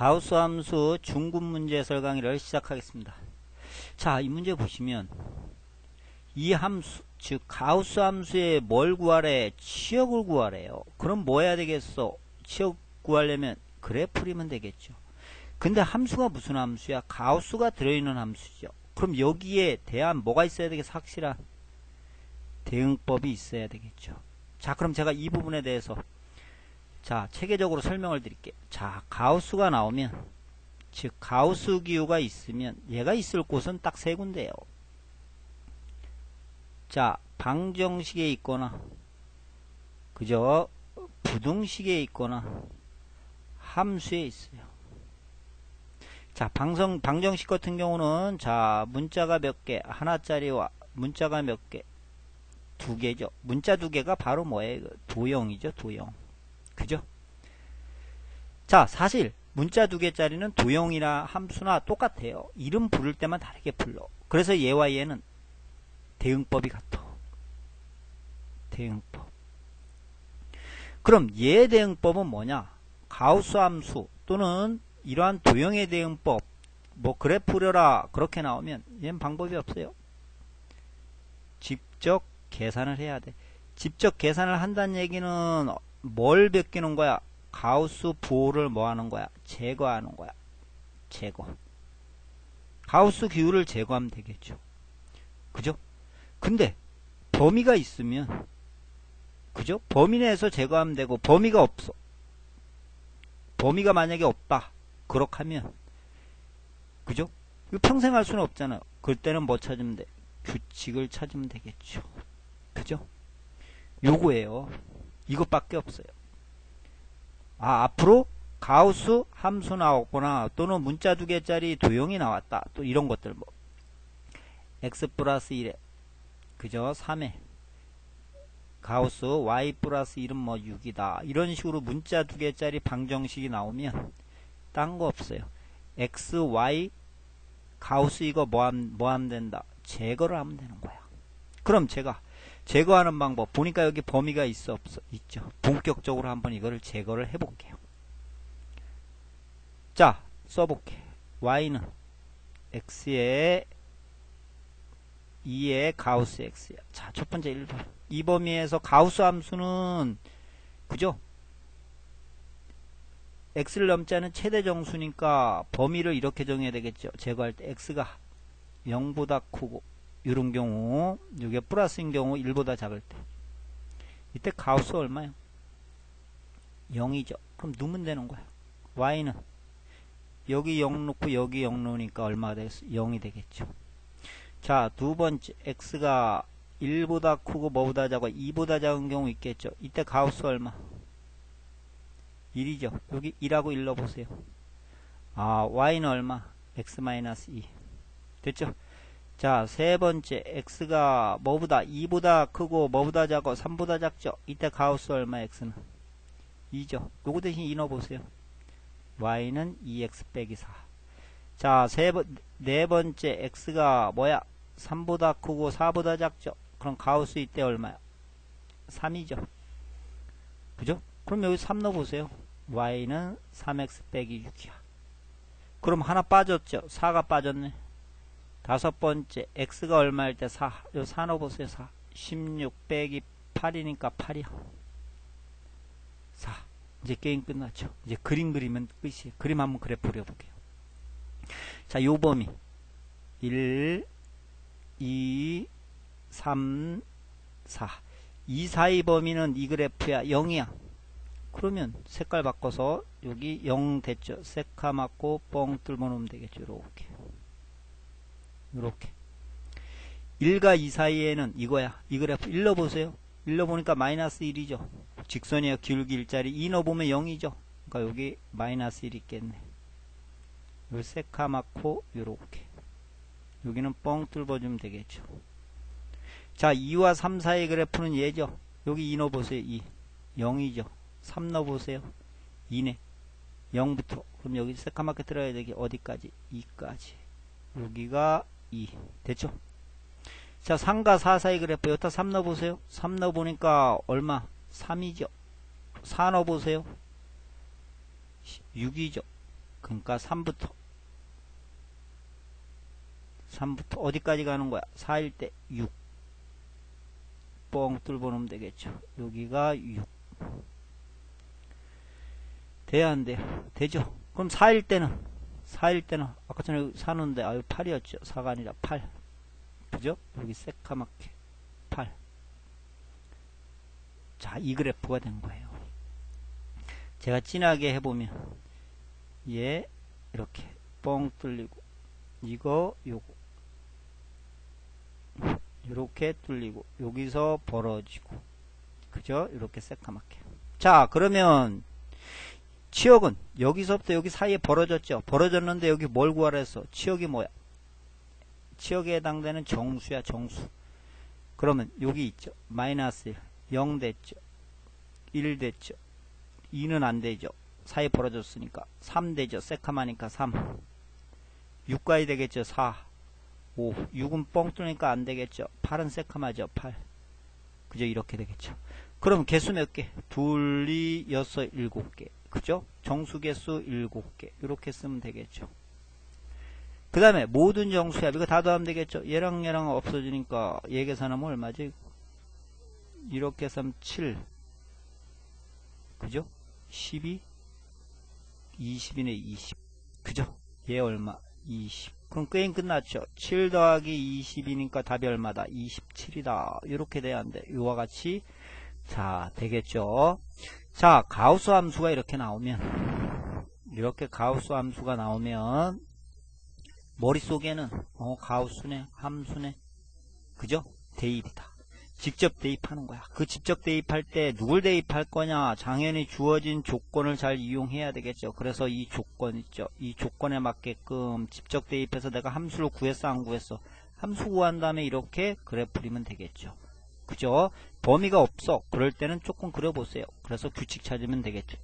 가우스 함수 중급 문제 해설 강의를 시작하겠습니다. 자, 이 문제 보시면 이 함수, 즉 가우스 함수의 뭘 구하래? 치역을 구하래요. 그럼 뭐 해야 되겠어? 치역 구하려면 그래프리면 되겠죠. 근데 함수가 무슨 함수야? 가우스가 들어있는 함수죠. 그럼 여기에 대한 뭐가 있어야 되겠어? 확실한 대응법이 있어야 되겠죠. 자, 그럼 제가 이 부분에 대해서 자, 체계적으로 설명을 드릴게요. 자, 가우스가 나오면, 즉, 가우스 기호가 있으면, 얘가 있을 곳은 딱 세 군데예요. 자, 방정식에 있거나, 그저, 부등식에 있거나, 함수에 있어요. 자, 방성, 방정식 같은 경우는, 자, 문자가 몇 개, 하나짜리와 문자가 몇 개, 두 개죠. 문자 두 개가 바로 뭐예요? 도형이죠, 도형. 자, 사실 문자 두 개짜리는 도형이나 함수나 똑같아요. 이름 부를 때만 다르게 불러. 그래서 얘와 얘는 대응법이 같아. 대응법. 그럼 얘 대응법은 뭐냐? 가우스 함수 또는 이러한 도형의 대응법 뭐 그래프려라 그렇게 나오면 얘는 방법이 없어요. 직접 계산을 해야 돼. 직접 계산을 한다는 얘기는 뭘 베끼는 거야? 가우스 부호를 뭐 하는 거야? 제거하는 거야. 제거. 가우스 기호를 제거하면 되겠죠. 그죠? 근데 범위가 있으면 그죠? 범위 내에서 제거하면 되고 범위가 없어. 범위가 만약에 없다. 그렇게 하면 그죠? 평생 할 수는 없잖아요. 그때는 뭐 찾으면 돼? 규칙을 찾으면 되겠죠. 그죠? 요거예요. 이것밖에 없어요. 아, 앞으로 가우스 함수 나왔거나 또는 문자 두 개짜리 도형이 나왔다. 또 이런 것들 뭐 x 플러스 1에 그죠? 3에 가우스 y 플러스 1은 뭐 6이다. 이런 식으로 문자 두 개짜리 방정식이 나오면 딴 거 없어요. x, y 가우스 이거 뭐하면 뭐 하면 된다. 제거를 하면 되는 거야. 그럼 제가 제거하는 방법. 보니까 여기 범위가 있어 없어 있죠. 본격적으로 한번 이거를 제거를 해 볼게요. 자 써볼게. y는 x에 2의 가우스 x야. 자 첫 번째 1번 이 범위에서 가우스 함수는 그죠? x를 넘지 않은 최대 정수니까 범위를 이렇게 정해야 되겠죠. 제거할 때 x가 0보다 크고 이런 경우 이게 플러스인 경우 1보다 작을 때 이때 가우스 얼마요? 0이죠. 그럼 누면 되는 거야. y는 여기 0 놓고 여기 0 놓으니까 얼마가 되겠어? 0이 되겠죠. 자, 두 번째 x가 1보다 크고 뭐보다 작고 2보다 작은 경우 있겠죠. 이때 가우스 얼마? 1이죠. 여기 1하고 1 넣어보세요. 아, y는 얼마? x-2. 됐죠? 자, 세 번째 x가 뭐보다 2보다 크고 뭐보다 작고 3보다 작죠. 이때 가우스 얼마 x는 2죠. 요거 대신 2 넣어보세요. y는 2x 빼기 4. 자, 세 번, 네 번째 x가 뭐야? 3보다 크고 4보다 작죠. 그럼 가우스 이때 얼마야? 3이죠. 그죠? 그럼 여기 3 넣어 보세요. y는 3x 빼기 6이야. 그럼 하나 빠졌죠. 4가 빠졌네. 다섯 번째 x가 얼마일 때 4. 요4 넣어보세요. 4. 16 빼기 8이니까 8이요. 4. 이제 게임 끝났죠. 이제 그림 그리면 끝이에요. 그림 한번 그래 그려볼게요. 자, 요 범위 1, 2, 3, 4. 2, 4의 범위는 이 그래프야. 0이야. 그러면 색깔 바꿔서 여기 0 됐죠. 세카 맞고 뻥 뚫어 놓으면 되겠죠. 이렇게. 이렇게. 1과 2 사이에는 이거야. 이 그래프 1 넣어보세요. 1 넣어보니까 마이너스 1이죠. 직선이야 기울기 일자리. 2 넣어보면 0이죠. 그러니까 여기 마이너스 1 있겠네. 요 새카맣고 요렇게. 여기는 뻥 뚫어주면 되겠죠. 자 2와 3 사이 그래프는 얘죠. 여기 2 넣어보세요. 2 0이죠. 3 넣어보세요. 2네. 0부터. 그럼 여기 새카맣게 들어야 되기 어디까지? 2까지. 여기가 2 됐죠? 자 3과 4 사이 그래프 여기다 3 넣어보세요 3 넣어보니까 얼마? 3이죠 4 넣어보세요 6이죠 그러니까 3부터 3부터 어디까지 가는 거야? 4일 때 6. 뻥 뚫어 놓으면 되겠죠. 여기가 6. 돼야 안 돼요? 되죠? 그럼 4일 때는 4일 때는 아까 전에 사는데 아유 8이었죠. 4가 아니라 8. 그죠? 여기 새까맣게 8. 자, 이 그래프가 된 거예요. 제가 진하게 해보면 얘 이렇게 뻥 뚫리고 이거 요거 이렇게 뚫리고 여기서 벌어지고 그죠? 이렇게 새까맣게 자 그러면 치역은 여기서부터 여기 사이에 벌어졌죠. 벌어졌는데 여기 뭘 구하라 했어? 치역이 뭐야? 치역에 해당되는 정수야 정수. 그러면 여기 있죠. 마이너스 1 0 됐죠. 1 됐죠. 2는 안 되죠. 사이 벌어졌으니까. 3 되죠. 새카마니까 3 6가야 되겠죠. 4 5 6은 뻥 뚫으니까 안 되겠죠. 8은 새카마죠. 8 그죠 이렇게 되겠죠. 그럼 개수 몇 개? 둘, 이, 여섯, 일곱 개 그죠? 정수 개수 일곱 개 이렇게 쓰면 되겠죠 그 다음에 모든 정수합 이거 다 더하면 되겠죠 얘랑 얘랑 없어지니까 얘 계산하면 얼마지? 이렇게 해서 7 그죠? 12 20이네 20 그죠? 얘 얼마? 20 그럼 게임 끝났죠 7 더하기 20이니까 답이 얼마다? 27이다 이렇게 돼야 한대 이와 같이 자 되겠죠 자 가우스 함수가 이렇게 나오면 이렇게 가우스 함수가 나오면 머릿속에는 어 가우스네 함수네 그죠? 대입이다 직접 대입하는 거야. 그 직접 대입할 때 누굴 대입할 거냐? 당연히 주어진 조건을 잘 이용해야 되겠죠. 그래서 이 조건 있죠. 이 조건에 맞게끔 직접 대입해서 내가 함수를 구했어 안 구했어? 함수 구한 다음에 이렇게 그래프 그리면 되겠죠. 그죠? 범위가 없어. 그럴 때는 조금 그려보세요. 그래서 규칙 찾으면 되겠죠.